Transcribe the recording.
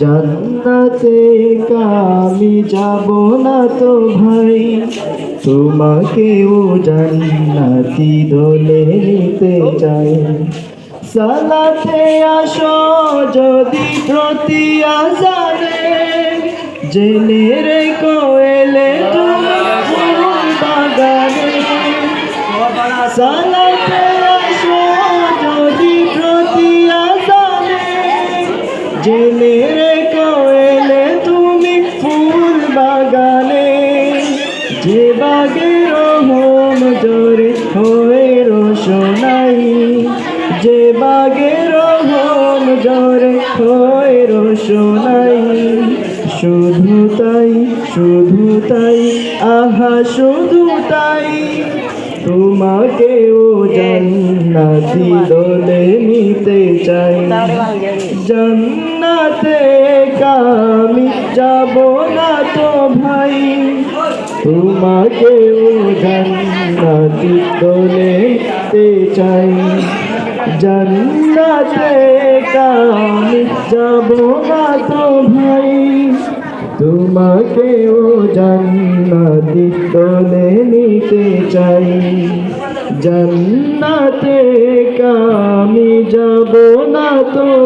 জান্নাতে আমি যাব না তো ভাই। তোমাকেও জান্নাতি দলে নিতে চাই। সালাতে আসো যদি প্রতি আজানে জেনে রেখো এলে তুমি যদি প্রতি আজানে জেনে যে বাগের হোম জোরে হয়ে রোশনাই যে বাগের হোম জোরে হয়ে রোশনাই। শুধু তাই শুধু তাই আহা শুধু তাই তোমাকেও জান্নাতি দলে নিতে চাই। জান্নাতে কামি যাব না তোমাকেও জান্নাতি দলে নিতে চাই। জান্নাতে কামি যাব না তো ভাই। তোমাকেও জান্নাতি দলে নিতে চাই। জান্নাতে কামি যাব না তো